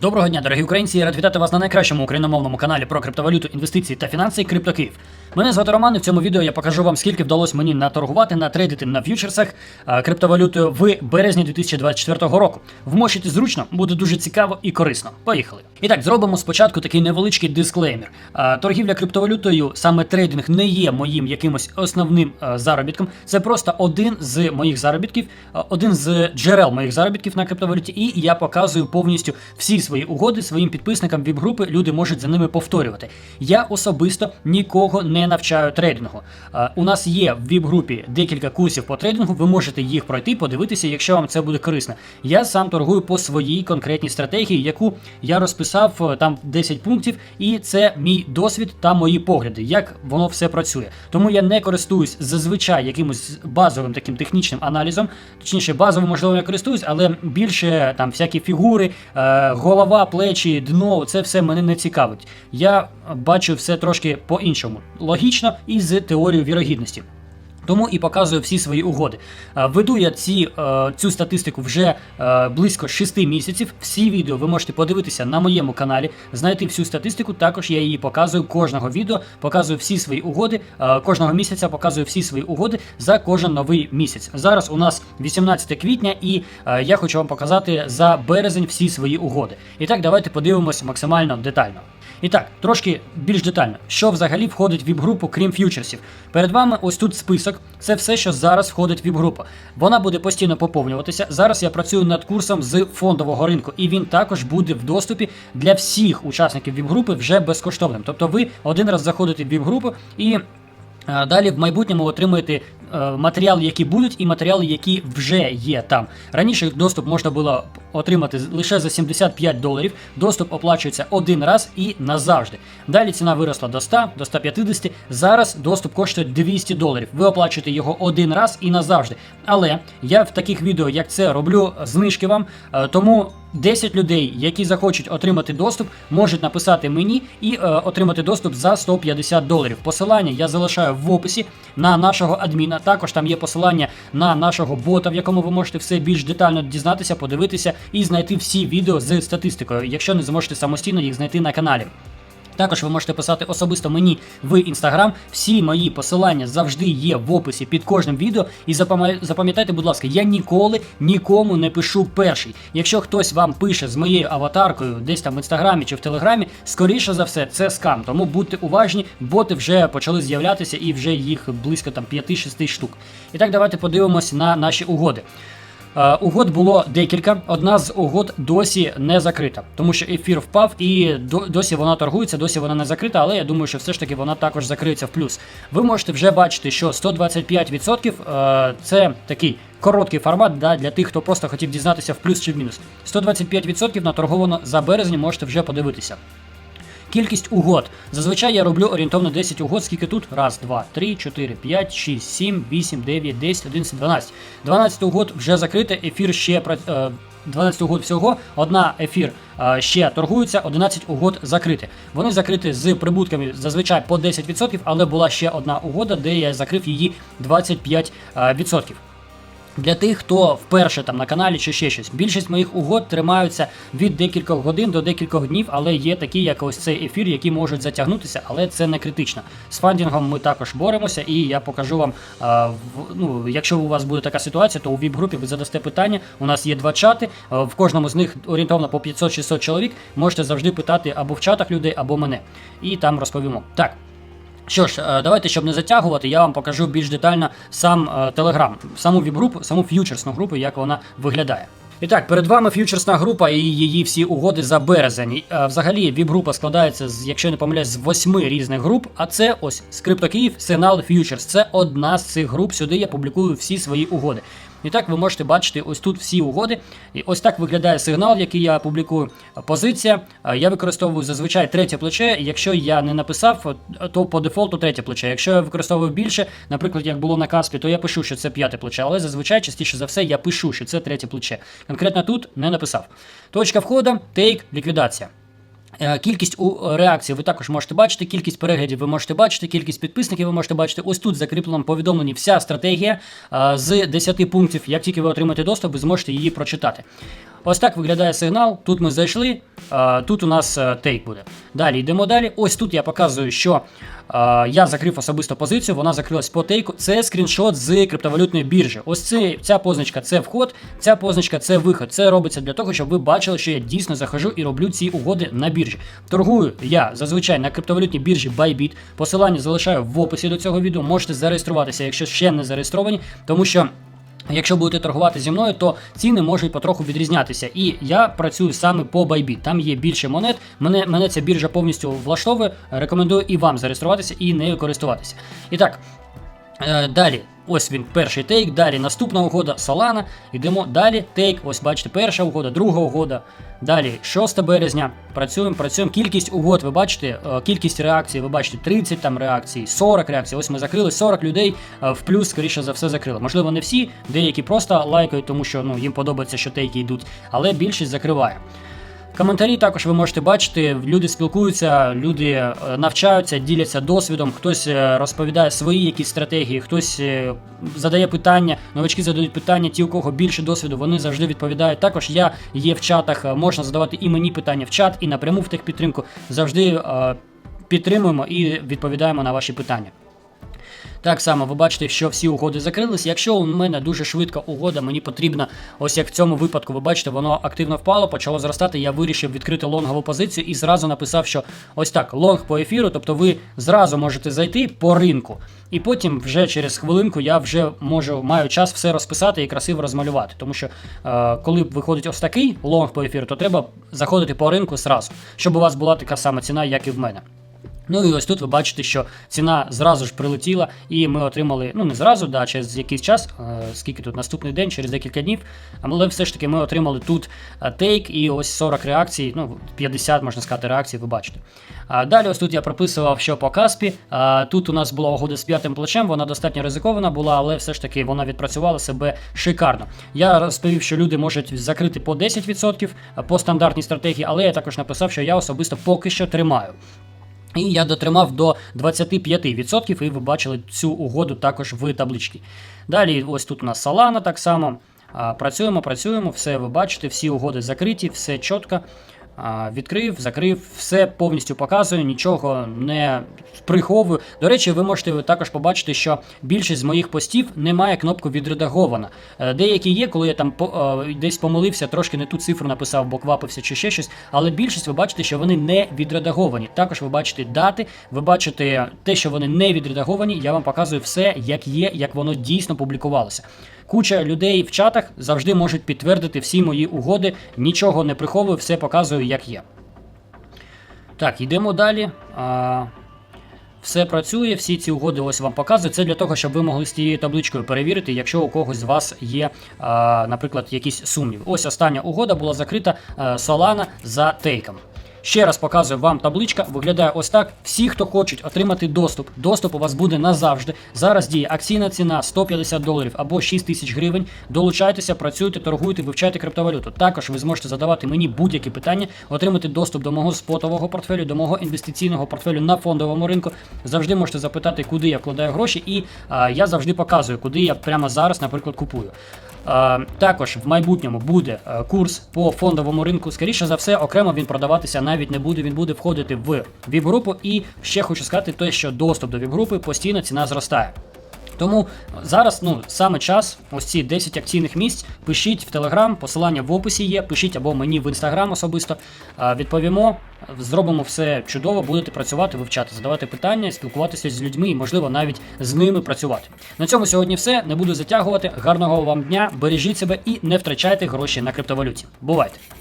Доброго дня, дорогі українці! Я рад вітати вас на найкращому україномовному каналі про криптовалюту, інвестиції та фінанси CryptoKiїв. Мене звати Роман, і в цьому відео я покажу вам, скільки вдалося мені наторгувати, натрейдити на ф'ючерсах криптовалютою в березні 2024 року. Вмочити зручно, буде дуже цікаво і корисно. Поїхали. І так, зробимо спочатку такий невеличкий дисклеймер. Торгівля криптовалютою, саме трейдинг, не є моїм якимось основним заробітком. Це просто один з моїх заробітків, один з джерел моїх заробітків на криптовалюті, і я показую повністю всі свої угоди своїм підписникам віп-групи. Люди можуть за ними повторювати. Я особисто нікого не навчаю трейдингу. У нас є в віп-групі декілька курсів по трейдингу. Ви можете їх пройти, подивитися, якщо вам це буде корисно. Я сам торгую по своїй конкретній стратегії, яку я розписав е, там 10 пунктів, і це мій досвід та мої погляди, як воно все працює. Тому я не користуюсь зазвичай якимось базовим таким технічним аналізом. Точніше, базовим, можливо, я користуюсь, але більше там всякі фігури, е, голова, плечі, дно це все мене не цікавить. Я бачу все трошки по-іншому, логічно і з теорією вірогідності. Тому і показую всі свої угоди. Е, Веду я ці, е, цю статистику вже е, близько 6 місяців. Всі відео ви можете подивитися на моєму каналі, знайти всю статистику. Також я її показую кожного відео, показую всі свої угоди. Кожного місяця показую всі свої угоди за кожен новий місяць. Зараз у нас 18 квітня, і я хочу вам показати за березень всі свої угоди. І так, давайте подивимося максимально детально. І так, трошки більш детально, що взагалі входить в віп-групу, крім ф'ючерсів. Перед вами ось тут список. Це все, що зараз входить в віп-групу. Вона буде постійно поповнюватися. Зараз я працюю над курсом з фондового ринку, і він також буде в доступі для всіх учасників віп-групи вже безкоштовним. Тобто ви один раз заходите в віп-групу і. Е, Далі в майбутньому отримуєте е, матеріали, які будуть, і матеріали, які вже є там. Раніше доступ можна було отримати лише за 75 доларів. Доступ оплачується один раз і назавжди. Далі ціна виросла до 100, до 150. Зараз доступ коштує 200 доларів. Ви оплачуєте його один раз і назавжди. Але я в таких відео, як це, роблю знижки вам. е, Тому 10 людей, які захочуть отримати доступ, можуть написати мені і е, отримати доступ за 150 доларів. Посилання я залишаю в описі на нашого адміна. Також там є посилання на нашого бота, в якому ви можете все більш детально дізнатися, подивитися і знайти всі відео з статистикою, якщо не зможете самостійно їх знайти на каналі. Також ви можете писати особисто мені в інстаграм. Всі мої посилання завжди є в описі під кожним відео. І запам'ятайте, будь ласка, я ніколи нікому не пишу перший. Якщо хтось вам пише з моєю аватаркою, десь там в інстаграмі чи в телеграмі, скоріше за все, це скам. Тому будьте уважні, боти вже почали з'являтися і вже їх близько там 5-6 штук. І так, давайте подивимось на наші угоди. Е, Угод було декілька. Одна з угод досі не закрита, тому що ефір впав і досі вона торгується, досі вона не закрита, але я думаю, що все ж таки вона також закриється в плюс. Ви можете вже бачити, що 125% е, це такий короткий формат да, для тих, хто просто хотів дізнатися в плюс чи в мінус. 125% наторговано за березень, можете вже подивитися. Кількість угод. Зазвичай я роблю орієнтовно 10 угод, скільки тут? Раз, два, три, чотири, п'ять, шість, сім, вісім, дев'ять, десять, одинадцять, дванадцять. 12 угод вже закрите, ефір ще пра- е, 12 угод всього, одна ефір е, ще торгується, 11 угод закрити. Вони закриті з прибутками зазвичай по 10%, але була ще одна угода, де я закрив її 25%. Для тих, хто вперше там на каналі чи ще щось. Більшість моїх угод тримаються від декількох годин до декількох днів, але є такі, як ось цей ефір, які можуть затягнутися, але це не критично. З фандінгом ми також боремося, і я покажу вам. Ну, якщо у вас буде така ситуація, то у віп-групі ви задасте питання. У нас є два чати. В кожному з них орієнтовно по 500-600 чоловік. Можете завжди питати або в чатах людей, або мене. І там розповімо. Так. Що ж, е, давайте, щоб не затягувати, я вам покажу більш детально сам Телеграм, саму віп-групу, саму ф'ючерсну групу, як вона виглядає. І так, перед вами ф'ючерсна група і її всі угоди за березень. Е, Взагалі, віп-група складається з, якщо не помиляюсь, з восьми різних груп. А це ось Скрипто Київ, Сигнал Ф'ючерс. Це одна з цих груп. Сюди я публікую всі свої угоди. І так ви можете бачити ось тут всі угоди. І ось так виглядає сигнал, який я публікую. Позиція. Е, Я використовую зазвичай третє плече. Якщо я не написав, то по дефолту третє плече. Якщо я використовую більше, наприклад, як було на Каспі, то я пишу, що це п'яте плече. Але зазвичай частіше за все я пишу, що це третє плече. Конкретно тут не написав. Точка входу, тейк, ліквідація. Е, Кількість у реакції ви також можете бачити, кількість переглядів ви можете бачити, кількість підписників ви можете бачити. Ось тут закріплено повідомлені вся стратегія е, з 10 пунктів. Як тільки ви отримаєте доступ, ви зможете її прочитати. Ось так виглядає сигнал. Тут ми зайшли, тут у нас е, тейк буде. Далі йдемо далі. Ось тут я показую, що я закрив особисто позицію, вона закрилась по тейку. Це скріншот з криптовалютної біржі. Ось це, ця позначка це вход, ця позначка це виход. Це робиться для того, щоб ви бачили, що я дійсно захожу і роблю ці угоди на біржі. Торгую я зазвичай на криптовалютній біржі Bybit. Посилання залишаю в описі до цього відео. Можете зареєструватися, якщо ще не зареєстровані, тому що. Якщо будете торгувати зі мною, то ціни можуть потроху відрізнятися. І я працюю саме по Bybit. Там є більше монет. Мене, мене ця біржа повністю влаштовує. Рекомендую і вам зареєструватися і нею користуватися. І так, е, далі. Ось він перший тейк, далі наступна угода Solana. Йдемо далі. Тейк, ось бачите, перша угода, друга угода. Далі 6 березня. Працюємо, працюємо. Кількість угод, ви бачите, е, кількість реакцій, ви бачите, 30 там реакцій, 40 реакцій. Ось ми закрили 40 людей е, в плюс, скоріше за все, закрили. Можливо, не всі, деякі просто лайкають, тому що ну, їм подобається, що тейки йдуть, але більшість закриває. Коментарі також ви можете бачити. Люди спілкуються, люди е, навчаються, діляться досвідом. Хтось е, розповідає свої якісь стратегії, хтось е, задає питання. Новачки задають питання. Ті, у кого більше досвіду, вони завжди відповідають. Також я є в чатах. Можна задавати і мені питання в чат, і напряму в техпідтримку. Завжди підтримуємо і відповідаємо на ваші питання. Так само ви бачите, що всі угоди закрились. Якщо у мене дуже швидка угода, мені потрібно, ось як в цьому випадку, ви бачите, воно активно впало, почало зростати. Я вирішив відкрити лонгову позицію і зразу написав, що ось так, лонг по ефіру, тобто ви зразу можете зайти по ринку. І потім вже через хвилинку я вже можу маю час все розписати і красиво розмалювати. Тому що е, коли виходить ось такий лонг по ефіру, то треба заходити по ринку зразу, щоб у вас була така сама ціна, як і в мене. Ну і ось тут ви бачите, що ціна зразу ж прилетіла, і ми отримали, ну не зразу, да, через якийсь час, скільки тут наступний день, через декілька днів. Але все ж таки ми отримали тут тейк і ось 40 реакцій, ну 50, можна сказати, реакцій, ви бачите. А далі ось тут я прописував, що по Каспі. А, тут у нас була угода з п'ятим плечем, вона достатньо ризикована була, але все ж таки вона відпрацювала себе шикарно. Я розповів, що люди можуть закрити по 10% по стандартній стратегії, але я також написав, що я особисто поки що тримаю. І я дотримав до 25%, і ви бачили цю угоду також в табличці. Далі, ось тут у нас Solana так само. Працюємо, працюємо, все ви бачите, всі угоди закриті, все чітко. Відкрив, закрив, все повністю показую, нічого не приховую. До речі, ви можете також побачити, що більшість з моїх постів не має кнопку відредагована. Е, Деякі є, коли я там е, десь помилився, трошки не ту цифру написав, бо квапився чи ще щось. Але більшість ви бачите, що вони не відредаговані. Також ви бачите дати, ви бачите те, що вони не відредаговані. Я вам показую все, як є, як воно дійсно публікувалося. Куча людей в чатах завжди можуть підтвердити всі мої угоди, нічого не приховую, все показую, як є. Так, йдемо далі. А, все працює, всі ці угоди ось вам показую. Це для того, щоб ви могли з цією табличкою перевірити, якщо у когось з вас є, а, наприклад, якісь сумніви. Ось остання угода була закрита а, Solana за тейком. Ще раз показую вам табличка. Виглядає ось так. Всі, хто хочуть отримати доступ, доступ у вас буде назавжди. Зараз діє акційна ціна 150 доларів або 6 тисяч гривень. Долучайтеся, працюйте, торгуйте, вивчайте криптовалюту. Також ви зможете задавати мені будь-які питання, отримати доступ до мого спотового портфелю, до мого інвестиційного портфелю на фондовому ринку. Завжди можете запитати, куди я вкладаю гроші, і а, я завжди показую, куди я прямо зараз, наприклад, купую. Е, Також в майбутньому буде е, курс по фондовому ринку. Скоріше за все, окремо він продаватися навіть не буде. Він буде входити в ВІП-групу. І ще хочу сказати, те, що доступ до ВІП-групи постійно ціна зростає. Тому зараз ну саме час, ось ці 10 акційних місць. Пишіть в Телеграм, посилання в описі є. Пишіть або мені в інстаграм особисто. Відповімо, зробимо все чудово, будете працювати, вивчати, задавати питання, спілкуватися з людьми і, можливо, навіть з ними працювати. На цьому сьогодні все. Не буду затягувати. Гарного вам дня, бережіть себе і не втрачайте гроші на криптовалюті. Бувайте!